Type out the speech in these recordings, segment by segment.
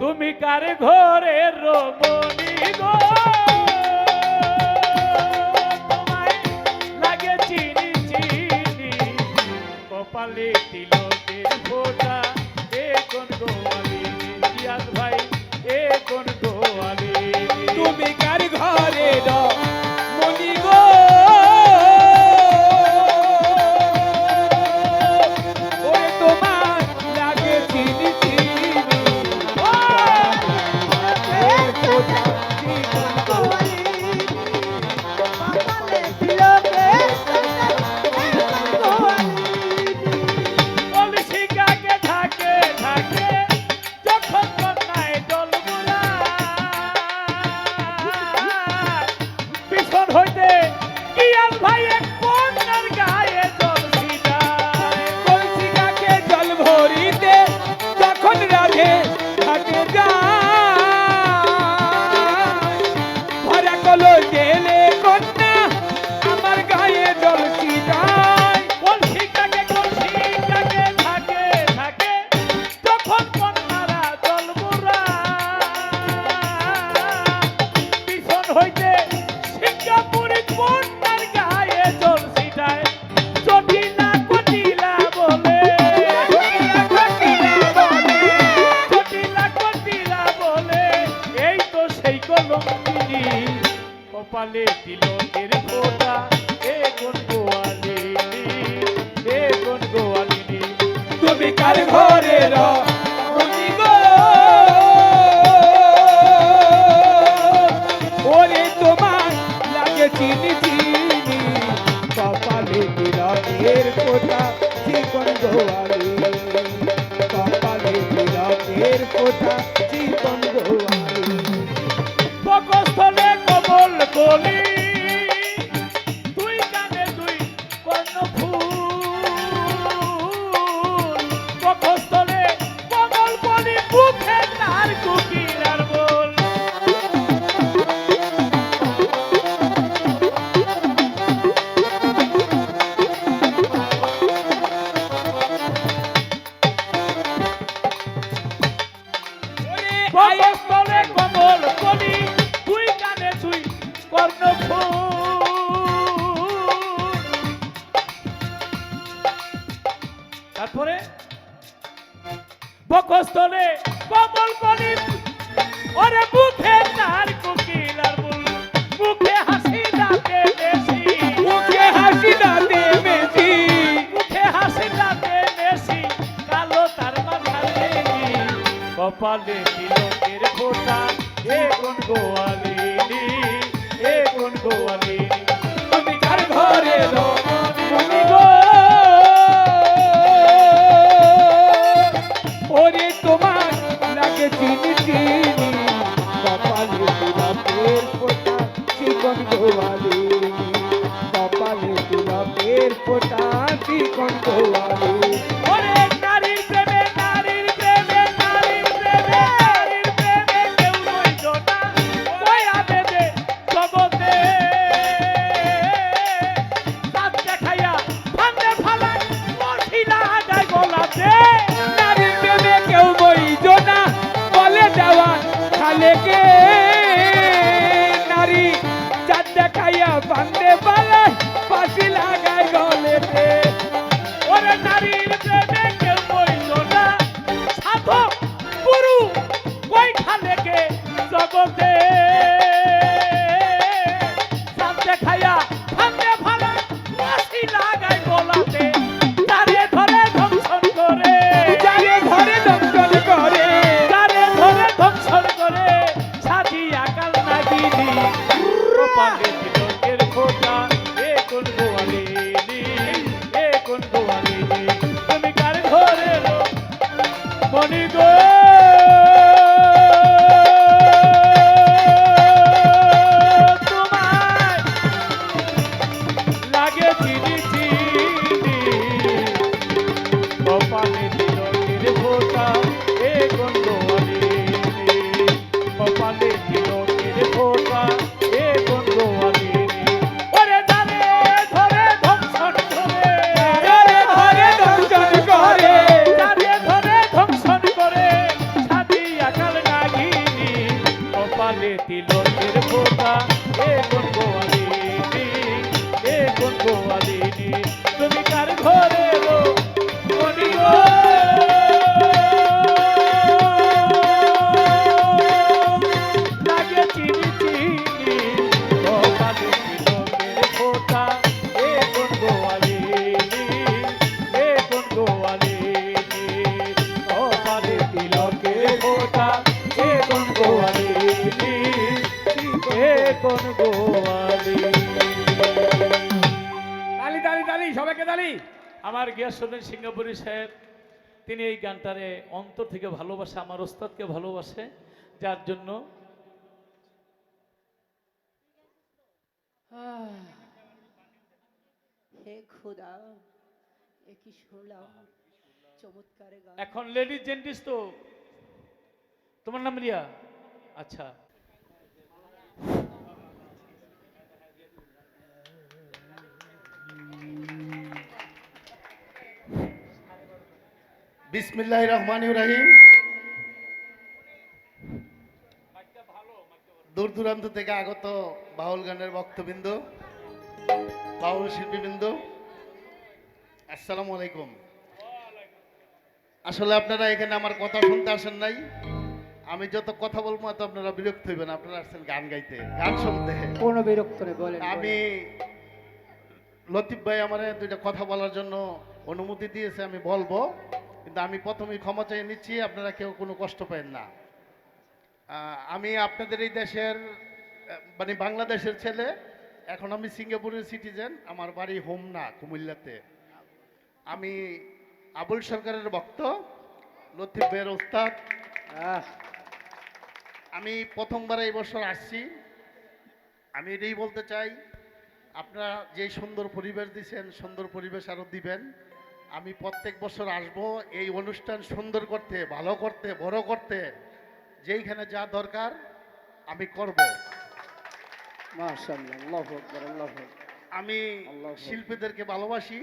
তুমি কার ঘরে রোমনি গো? লাগে চিনি চিনি কপালে তিল পায়স্তলে কমল কলি তুই কানে তুই কর্ণ তারপরে বকস্তলে কমল কলি ওরে মুখে তার কুকিল আর মুল মুখে হাসি দাঁতে মেসি মুখে হাসি দাঁতে মেসি মুখে হাসি দাঁতে মেসি কালো তার মাথার কপালে তালি সবাইকে তালি আমার গিয়াস হোসেন সিঙ্গাপুরি সাহেব তিনি এই গানটারে অন্তর থেকে ভালোবাসে আমার ওস্তাদকে ভালোবাসে যার জন্য হে খোদা এ কি শুনলাম? চমৎকার এখন লেডিস জেন্টিস তো। তোমার নাম রিয়া? আচ্ছা। বিসমিল্লাহ রহমান রাহিম। দূর দূরান্ত থেকে আগত বাউল গানের ভক্তবৃন্দ বাউল শিল্পীবৃন্দ আসসালামু আলাইকুম। আসলে আপনারা এখানে আমার কথা শুনতে আসেন নাই। আমি যত কথা বলব তো আপনারা বিরক্ত হইবেন আপনারা আসছেন গান গাইতে গান শুনতে। কোনো বিরক্ত নেই বলেন। আমি লতিফ ভাই আমার দুইটা কথা বলার জন্য অনুমতি দিয়েছে আমি বলব। কিন্তু আমি প্রথমেই ক্ষমা চাই নিচ্ছি আপনারা কেউ কোনো কষ্ট পেন না। আমি আপনাদের এই দেশের মানে বাংলাদেশের ছেলে এখন আমি সিঙ্গাপুরের সিটিজেন আমার বাড়ি হোম না কুমিল্লাতে। আমি আবুল সরকারের ভক্ত লতিফ ভাইয়ের ওস্তাদ আমি প্রথমবার এই বছর আসছি। আমি এটাই বলতে চাই আপনারা যে সুন্দর পরিবেশ দিচ্ছেন সুন্দর পরিবেশ আরও দিবেন। আমি প্রত্যেক বছর আসব এই অনুষ্ঠান সুন্দর করতে ভালো করতে বড় করতে যেইখানে যা দরকার আমি করব। আমি শিল্পীদেরকে ভালোবাসি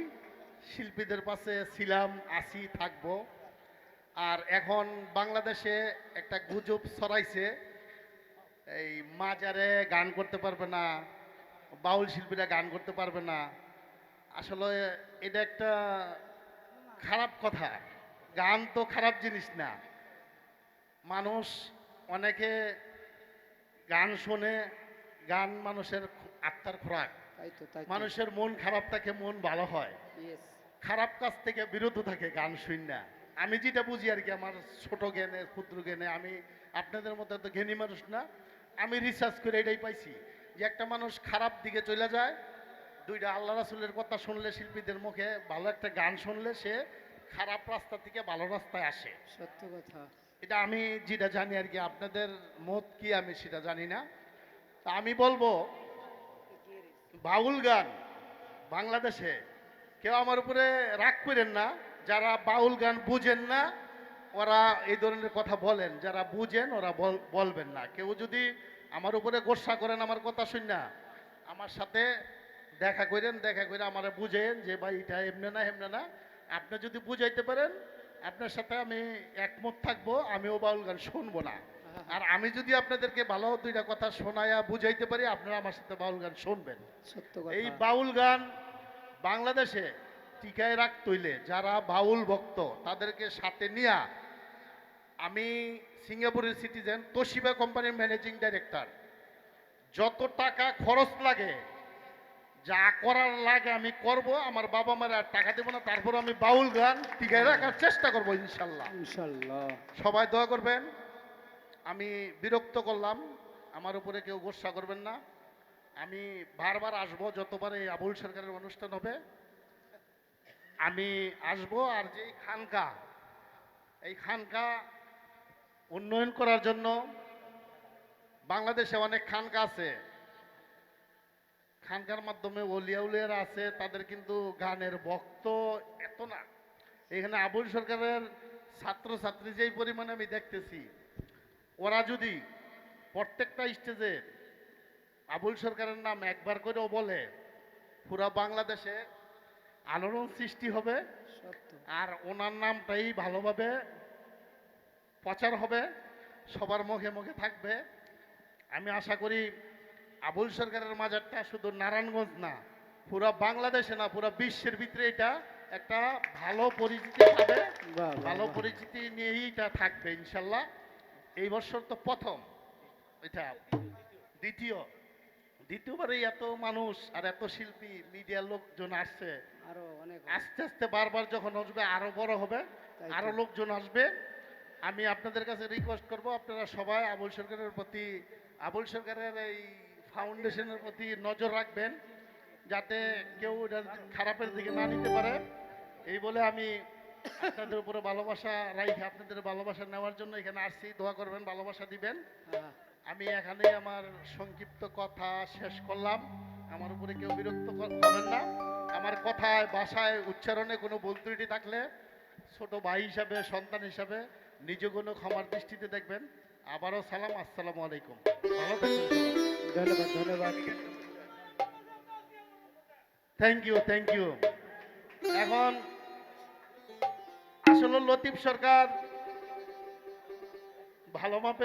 শিল্পীদের পাশে ছিলাম আছি থাকব। আর এখন বাংলাদেশে একটা গুজব ছড়াইছে এই মাজারে গান করতে পারবে না বাউল শিল্পীরা গান করতে পারবে না। আসলে এটা একটা খারাপ কথা গান তো খারাপ জিনিস না। মানুষ অনেকে গান শোনে গান মানুষের আত্মার খোরাক। মানুষের মন খারাপ থাকে মন ভালো হয়। খারাপ কাজ থেকে বিরত থাকে গান শুন না। আমি যেটা বুঝি আর কি আমার ছোট জ্ঞানে ক্ষুদ্র জ্ঞানে আমি আপনাদের মতো তো জ্ঞানী মানুষ না। আমি রিসার্চ করে এটাই পাইছি যে একটা মানুষ খারাপ দিকে চলে যায় দুইটা আল্লাহ রাসুলের কথা শুনলে শিল্পীদের মুখে ভালো একটা গান শুনলে সে খারাপ রাস্তা থেকে ভালো রাস্তায় আসে। সত্য কথা। এটা আমি যেটা জানি আর কি আপনাদের মত কি আমি সেটা জানি না। তা আমি বলব বাউল গান বাংলাদেশে কেউ আমার উপরে রাগ করেন না যারা বাউল গান বুঝেন না ওরা এই ধরনের কথা বলেন যারা বুঝেন ওরা বল- বলবেন না। কেউ যদি আমার উপরে গোসা করেন আমার কথা শুন না আমার সাথে দেখা করেন দেখা করে আমারে বুঝেন যে ভাই এটা এমনে না এমনে না। আপনি যদি বুঝাইতে পারেন আপনার সাথে আমি একমত থাকব আমিও বাউল গান শুনব না। আর আমি যদি আপনাদেরকে ভালো দুইটা কথা শোনায়া বুঝাইতে পারি আপনারা আমার সাথে বাউল গান শুনবেন। এই বাউল গান বাংলাদেশে টিকায় রাখতে হইলে যারা বাউল ভক্ত তাদেরকে সাথে নিয়া আমি সিঙ্গাপুরের সিটিজেন তোশিবা কোম্পানির ম্যানেজিং ডাইরেক্টর। যত টাকা খরচ লাগে যা করার লাগে আমি করব আমার বাবা মারা আর টাকা দেবো না তারপর আমি বাউল গান টিকায় রাখার চেষ্টা করব ইনশাল্লাহ। ইনশাআল্লাহ সবাই দোয়া করবেন আমি বিরক্ত করলাম আমার উপরে কেউ গোসা করবেন না আমি বারবার আসব যতবার এই আবুল সরকারের অনুষ্ঠান হবে আমি আসব আর যেই খানকা এই খানকা উন্নয়ন করার জন্য বাংলাদেশে অনেক খানকা আছে খানকার মাধ্যমে অলিয়া উলিয়ারা আছে তাদের কিন্তু গানের ভক্ত এত না। এখানে আবুল সরকারের ছাত্রছাত্রী যেই পরিমাণে আমি দেখতেছি ওরা যদি প্রত্যেকটা স্টেজে আবুল সরকারের নাম একবার করেও বলে পুরা বাংলাদেশে আলোড়ন সৃষ্টি হবে আর ওনার নামটাই ভালোভাবে প্রচার হবে সবার মুখে মুখে থাকবে। আমি আশা করি আবুল সরকারের মাজারটা শুধু নারায়ণগঞ্জ না পুরো বাংলাদেশে না পুরো বিশ্বের ভিতরে এটা একটা ভালো পরিচিতি পাবে ভালো পরিচিতি নিয়েই এটা থাকবে ইনশাল্লাহ। এই বছর তো প্রথম এটা দ্বিতীয়। দ্বিতীয়বারে এত মানুষ আর এত শিল্পী মিডিয়ার লোকজন আসছে। আস্তে আস্তে বারবার যখন আসবে আরও বড় হবে আরও লোকজন আসবে। আমি আপনাদের কাছে রিকোয়েস্ট করব আপনারা সবাই আবুল সরকারের প্রতি আবুল সরকারের এই ফাউন্ডেশনের প্রতি নজর রাখবেন, যাতে কেউ খারাপের দিকে না নিতে পারে। এই বলে আমি আপনাদের উপরে ভালোবাসা রাইখে আপনাদের ভালোবাসা নেওয়ার জন্য এখানে আসছি। দোয়া করবেন, ভালোবাসা দিবেন। আমি এখানে আমার সংক্ষিপ্ত কথা শেষ করলাম। আমার উপরে কেউ বিরক্ত কর- হবেন না। আমার কথায়, ভাষায়, উচ্চারণে কোনো ভুল থাকলে ছোট ভাই হিসাবে, সন্তান হিসাবে নিজ কোনো ক্ষমার দৃষ্টিতে দেখবেন। আবারও সালাম আসসালামু আলাইকুম। ধন্যবাদ ধন্যবাদ। থ্যাংক ইউ থ্যাংক ইউ এখন আসলে লতিফ সরকার ভালো মাপে